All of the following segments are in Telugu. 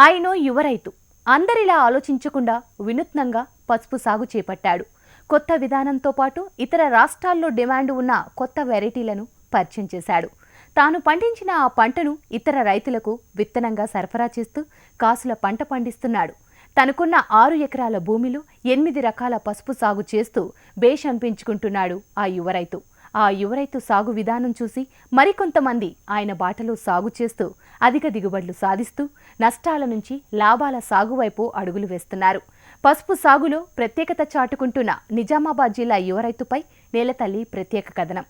ఆయన యువ రైతు అందరిలా ఆలోచించకుండా వినూత్నంగా పసుపు సాగు చేపట్టాడు. కొత్త విధానంతో పాటు ఇతర రాష్ట్రాల్లో డిమాండ్ ఉన్న కొత్త వెరైటీలను పరిచయం చేశాడు. తాను పండించిన ఆ పంటను ఇతర రైతులకు విత్తనంగా సరఫరా చేస్తూ కాసుల పంట పండిస్తున్నాడు. తనకున్న ఆరు ఎకరాల భూమిలో ఎనిమిది రకాల పసుపు సాగు చేస్తూ బేష్ అనిపించుకుంటున్నాడు ఆ యువ రైతు ఆ యువ రైతు సాగు విధానం చూసి మరికొంతమంది ఆయన బాటలో సాగు చేస్తూ అధిక దిగుబడులు సాధిస్తూ నష్టాల నుంచి లాభాల సాగు వైపు అడుగులు వేస్తున్నారు. పసుపు సాగులో ప్రత్యేకత చాటుకుంటున్న నిజామాబాద్ జిల్లా యువ రైతుపై నేలతల్లి ప్రత్యేక కథనం.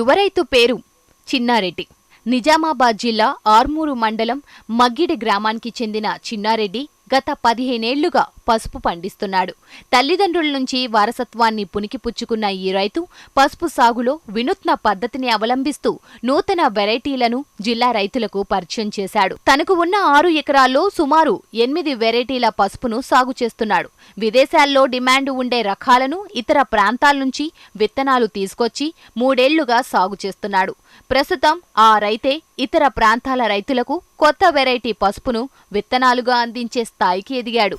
యువరైతు రైతు పేరు చిన్నారెడ్డి. నిజామాబాద్ జిల్లా ఆర్మూరు మండలం మగ్గిడి గ్రామానికి చెందిన చిన్నారెడ్డి గత పదిహేనేళ్ళుగా పసుపు పండిస్తున్నాడు. తల్లిదండ్రుల నుంచి వారసత్వాన్ని పుణికిపుచ్చుకున్న ఈ రైతు పసుపు సాగులో వినూత్న పద్ధతిని అవలంబిస్తూ నూతన వెరైటీలను జిల్లా రైతులకు పరిచయం చేశాడు. తనకు ఉన్న ఆరు ఎకరాల్లో సుమారు ఎనిమిది వెరైటీల పసుపును సాగు చేస్తున్నాడు. విదేశాల్లో డిమాండ్ ఉండే రకాలను ఇతర ప్రాంతాల నుంచి విత్తనాలు తీసుకొచ్చి మూడేళ్ళుగా సాగు చేస్తున్నాడు. ప్రస్తుతం ఆ రైతే ఇతర ప్రాంతాల రైతులకు కొత్త వెరైటీ పసుపును విత్తనాలుగా అందించే స్థాయికి ఎదిగాడు.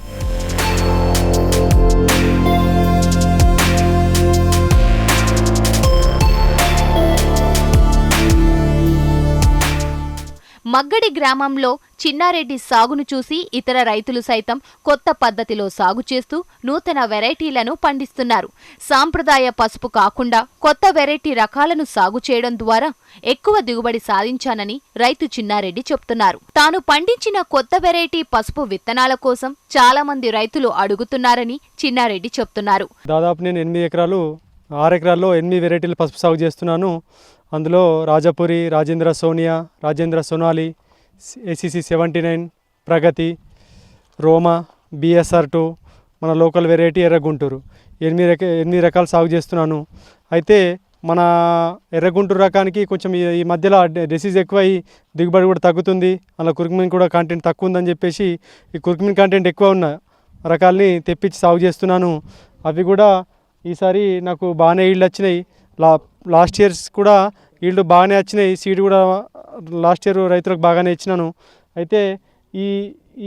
మగ్గడి గ్రామంలో చిన్నారెడ్డి సాగును చూసి ఇతర రైతులు సైతం కొత్త పద్ధతిలో సాగు చేస్తూ నూతన వెరైటీలను పండిస్తున్నారు. సాంప్రదాయ పసుపు కాకుండా కొత్త వెరైటీ రకాలను సాగు చేయడం ద్వారా ఎక్కువ దిగుబడి సాధించానని రైతు చిన్నారెడ్డి చెప్తున్నారు. తాను పండించిన కొత్త వెరైటీ పసుపు విత్తనాల కోసం చాలా మంది రైతులు అడుగుతున్నారని చిన్నారెడ్డి చెప్తున్నారు. దాదాపు నేను ఎనిమిది ఎకరాలు ఆరు ఎకరాల్లో ఎనిమిది వెరైటీలు పసుపు సాగు చేస్తున్నాను. అందులో Rajapuri Rajendra Sonia Rajendra Sonali ACC seventy nine Pragati Roma BSR two మన లోకల్ వెరైటీ ఎర్రగుంటూరు. ఎనిమిది రక ఎనిమిది రకాలు సాగు చేస్తున్నాను. అయితే మన ఎర్రగుంటూరు రకానికి కొంచెం ఈ- మధ్యలో డిసీజ్ ఎక్కువై దిగుబడి కూడా తగ్గుతుంది. అలా కుర్కుమిన్ కూడా కంటెంట్ తక్కువ ఉందని చెప్పేసి ఈ కుర్కుమిన్ కంటెంట్ ఎక్కువ ఉన్న రకాల్ని తెప్పించి సాగు చేస్తున్నాను. అవి కూడా ఈసారి నాకు బాగానే ఇళ్ళు వచ్చినాయి. లా లాస్ట్ ఇయర్స్ కూడా ఈల్డ్ బాగానే వచ్చినాయి. సీడ్ కూడా లాస్ట్ ఇయర్ రైతులకు బాగానే ఇచ్చినాను. అయితే ఈ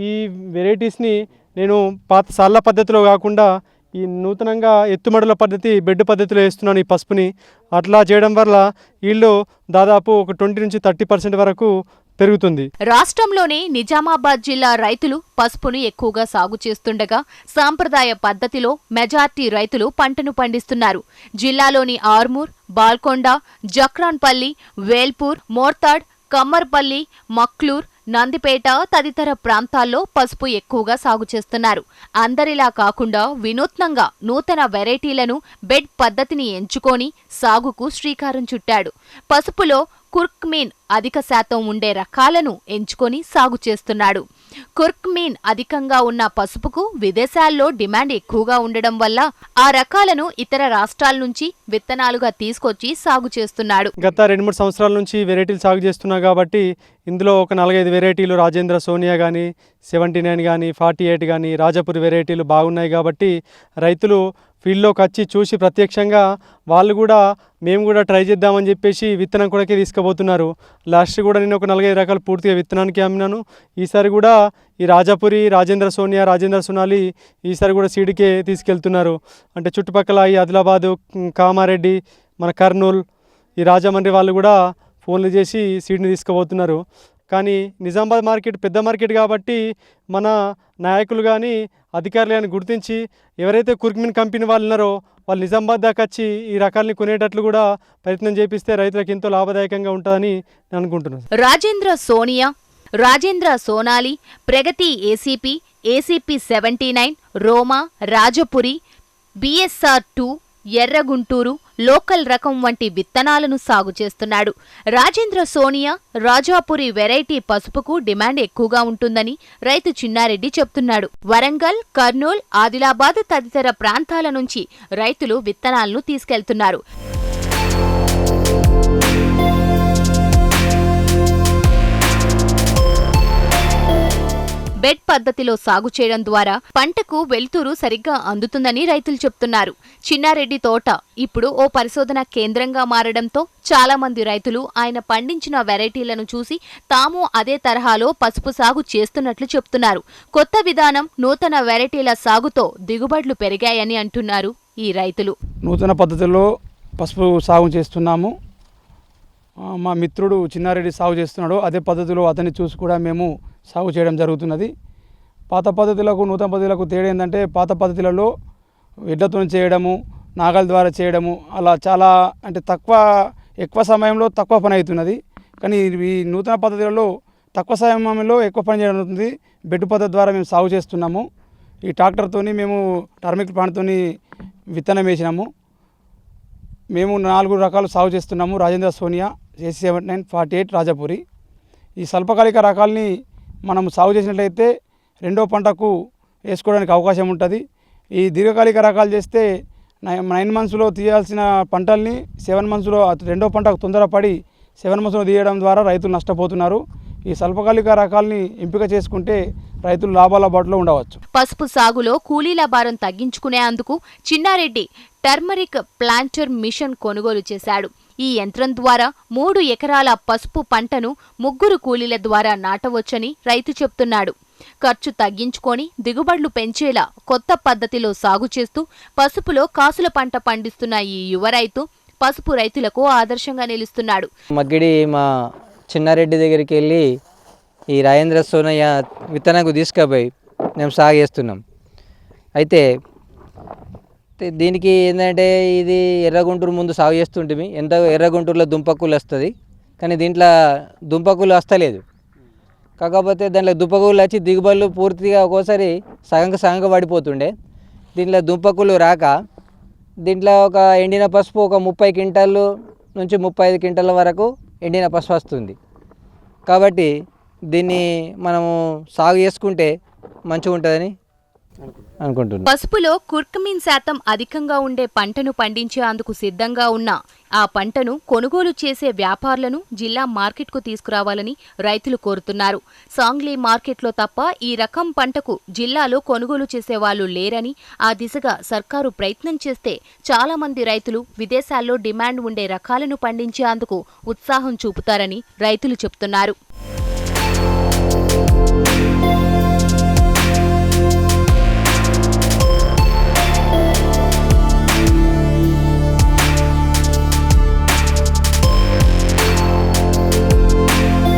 ఈ వెరైటీస్ని నేను పాత సాళ్ళ పద్ధతిలో కాకుండా ఈ నూతనంగా ఎత్తుమడుల పద్ధతి బెడ్ పద్ధతిలో వేస్తున్నాను ఈ పసుపుని. అట్లా చేయడం వల్ల వీళ్ళు దాదాపు ఒక ట్వంటీ నుంచి థర్టీ పర్సెంట్ వరకు పెరుగుతుంది. రాష్ట్రంలోని నిజామాబాద్ జిల్లా రైతులు పసుపును ఎక్కువగా సాగు చేస్తుండగా సాంప్రదాయ పద్ధతిలో మెజార్టీ రైతులు పంటను పండిస్తున్నారు. జిల్లాలోని ఆర్మూర్ బాల్కొండ జక్రాన్పల్లి వేల్పూర్ మోర్తాడ్ కమ్మర్పల్లి మక్లూర్ నందిపేట తదితర ప్రాంతాల్లో పసుపు ఎక్కువగా సాగు చేస్తున్నారు. అందరిలా కాకుండా వినూత్నంగా నూతన వెరైటీలను బెడ్ పద్ధతిని ఎంచుకొని సాగుకు శ్రీకారం చుట్టాడు. పసుపులో కుర్క్మీన్ అధిక శాతం ఉండే రకాలను ఎంచుకొని సాగు చేస్తున్నాడు. కుర్క్మీన్ అధికంగా ఉన్న పసుపుకు విదేశాల్లో డిమాండ్ ఎక్కువగా ఉండడం వల్ల ఆ రకాలను ఇతర రాష్ట్రాల నుంచి విత్తనాలుగా తీసుకొచ్చి సాగు చేస్తున్నాడు. గత రెండు మూడు సంవత్సరాల నుంచి వెరైటీలు సాగు చేస్తున్నా కాబట్టి ఇందులో ఒక నాలుగైదు వెరైటీలు రాజేంద్ర సోనియా కానీ సెవెంటీ నైన్ కానీ ఫార్టీ ఎయిట్ కానీ రాజపూర్ వెరైటీలు బాగున్నాయి కాబట్టి రైతులు ఫీల్డ్లోకి వచ్చి చూసి ప్రత్యక్షంగా వాళ్ళు కూడా మేము కూడా ట్రై చేద్దామని చెప్పేసి విత్తనం కూడా తీసుకుపోతున్నారు. లాస్ట్ కూడా నేను ఒక నలభై రకాలు పూర్తిగా విత్తనానికి అమ్మినాను. ఈసారి కూడా ఈ రాజాపురి రాజేంద్ర సోనియా రాజేంద్ర సోనాలి ఈసారి కూడా సీడ్కే తీసుకెళ్తున్నారు. అంటే చుట్టుపక్కల ఈ ఆదిలాబాదు కామారెడ్డి మన కర్నూలు ఈ రాజమండ్రి వాళ్ళు కూడా ఫోన్లు చేసి సీడ్ని తీసుకుపోతున్నారు. కానీ నిజామాబాద్ మార్కెట్ పెద్ద మార్కెట్ కాబట్టి మన నాయకులు కానీ అధికారులు కానీ గుర్తించి ఎవరైతే కుర్క్మిన్ కంపెనీ వాళ్ళు ఉన్నారో వాళ్ళు నిజామాబాద్ దాకా వచ్చి ఈ రకాలని కొనేటట్లు కూడా ప్రయత్నం చేపిస్తే రైతులకు ఎంతో లాభదాయకంగా ఉంటుందని నేను అనుకుంటున్నాను Rajendra Sonia Rajendra Sonali Pragati ACP ACP seventy nine Roma Rajapuri BSR two Erragunturu local రకం వంటి విత్తనాలను సాగు చేస్తున్నాడు. రాజేంద్ర సోనియా రాజాపురి వెరైటీ పసుపుకు డిమాండ్ ఎక్కువగా ఉంటుందని రైతు చిన్నారెడ్డి చెప్తున్నాడు. వరంగల్ కర్నూల్ ఆదిలాబాద్ తదితర ప్రాంతాల నుంచి రైతులు విత్తనాలను తీసుకెళ్తున్నారు. బెడ్ పద్ధతిలో సాగు చేయడం ద్వారా పంటకు వెలుతురు సరిగ్గా అందుతుందని రైతులు చెప్తున్నారు. చిన్నారెడ్డి తోట ఇప్పుడు ఓ పరిశోధన కేంద్రంగా మారడంతో చాలా మంది రైతులు ఆయన పండించిన వెరైటీలను చూసి తాము అదే తరహాలో పసుపు సాగు చేస్తున్నట్లు చెప్తున్నారు. కొత్త విధానం నూతన వెరైటీల సాగుతో దిగుబడులు పెరిగాయని అంటున్నారు ఈ రైతులు. నూతన పద్ధతిలో పసుపు సాగు చేస్తున్నాము. మా మిత్రుడు చిన్నారెడ్డి సాగు చేస్తున్నాడు. అదే పద్ధతిలో అతన్ని చూసి కూడా మేము సాగు చేయడం జరుగుతున్నది. పాత పద్ధతులకు నూతన పద్ధతులకు తేడా ఏంటంటే పాత పద్ధతులలో ఎడ్లతో చేయడము నాగల ద్వారా చేయడము అలా చాలా అంటే తక్కువ ఎక్కువ సమయంలో తక్కువ పని అవుతున్నది. కానీ ఈ నూతన పద్ధతులలో తక్కువ సమయంలో ఎక్కువ పని చేయడం అవుతుంది బెడ్ పద్ధతి ద్వారా మేము సాగు చేస్తున్నాము. ఈ ట్రాక్టర్తోని మేము టర్మిక్ ప్లాంట్తో విత్తనం వేసినాము. మేము నాలుగు రకాలు సాగు చేస్తున్నాము. Rajendra Sonia AC seventy nine forty eight Rajapuri. ఈ స్వల్పకాలిక రకాలని మనం సాగు చేసినట్లయితే రెండో పంటకు వేసుకోవడానికి అవకాశం ఉంటుంది. ఈ దీర్ఘకాలిక రకాలు చేస్తే నైన్ మంత్స్లో తీయాల్సిన పంటల్ని సెవెన్ మంత్స్లో రెండో పంటకు తొందరపడి సెవెన్ మంత్స్లో తీయడం ద్వారా రైతులు నష్టపోతున్నారు. ఈ స్వల్పకాలిక రకాలని ఎంపిక చేసుకుంటే రైతులు లాభాల బాటలో ఉండవచ్చు. పసుపు సాగులో కూలీల భారం తగ్గించుకునేందుకు చిన్నారెడ్డి టర్మరిక్ ప్లాంటర్ మిషన్ కొనుగోలు చేశాడు. ఈ యంత్రం ద్వారా మూడు ఎకరాల పసుపు పంటను ముగ్గురు కూలీల ద్వారా నాటవచ్చని రైతు చెప్తున్నాడు. ఖర్చు తగ్గించుకొని దిగుబడులు పెంచేలా కొత్త పద్ధతిలో సాగు చేస్తూ పసుపులో కాసుల పంట పండిస్తున్న ఈ యువ రైతు పసుపు రైతులకు ఆదర్శంగా నిలుస్తున్నాడు. మగ్గిడి మా చిన్నారెడ్డి దగ్గరికి వెళ్ళి ఈ రాజేంద్ర సోనయ్య విత్తనకు తీసుకుపోయి మేము సాగు చేస్తున్నాం. అయితే అయితే దీనికి ఏంటంటే ఇది ఎర్రగుంటూరు ముందు సాగు చేస్తుంటిమి. ఎంత ఎర్రగుంటూరులో దుంపకూలు వస్తుంది. కానీ దీంట్లో దుంపకూలు వస్తలేదు. కాకపోతే దాంట్లో దుంపకూలు వచ్చి దిగుబడులు పూర్తిగా ఒక్కోసారి సగంకు సగంగా పడిపోతుండే. దీంట్లో దుంపకూలు రాక దీంట్లో ఒక ఎండిన పసుపు ఒక ముప్పై క్వింటాలు నుంచి ముప్పై ఐదు క్వింటాల వరకు ఎండిన పసుపు వస్తుంది. కాబట్టి దీన్ని మనము సాగు చేసుకుంటే మంచిగా ఉంటుందని పసుపులో కుర్కమిన్ శాతం అధికంగా ఉండే పంటను పండించేందుకు సిద్ధంగా ఉన్న ఆ పంటను కొనుగోలు చేసే వ్యాపారులను జిల్లా మార్కెట్కు తీసుకురావాలని రైతులు కోరుతున్నారు. సాంగ్లీ మార్కెట్లో తప్ప ఈ రకం పంటకు జిల్లాలో కొనుగోలు చేసేవాళ్ళు లేరని ఆ దిశగా సర్కారు ప్రయత్నం చేస్తే చాలా మంది రైతులు విదేశాల్లో డిమాండ్ ఉండే రకాలను పండించేందుకు ఉత్సాహం చూపుతారని రైతులు చెబుతున్నారు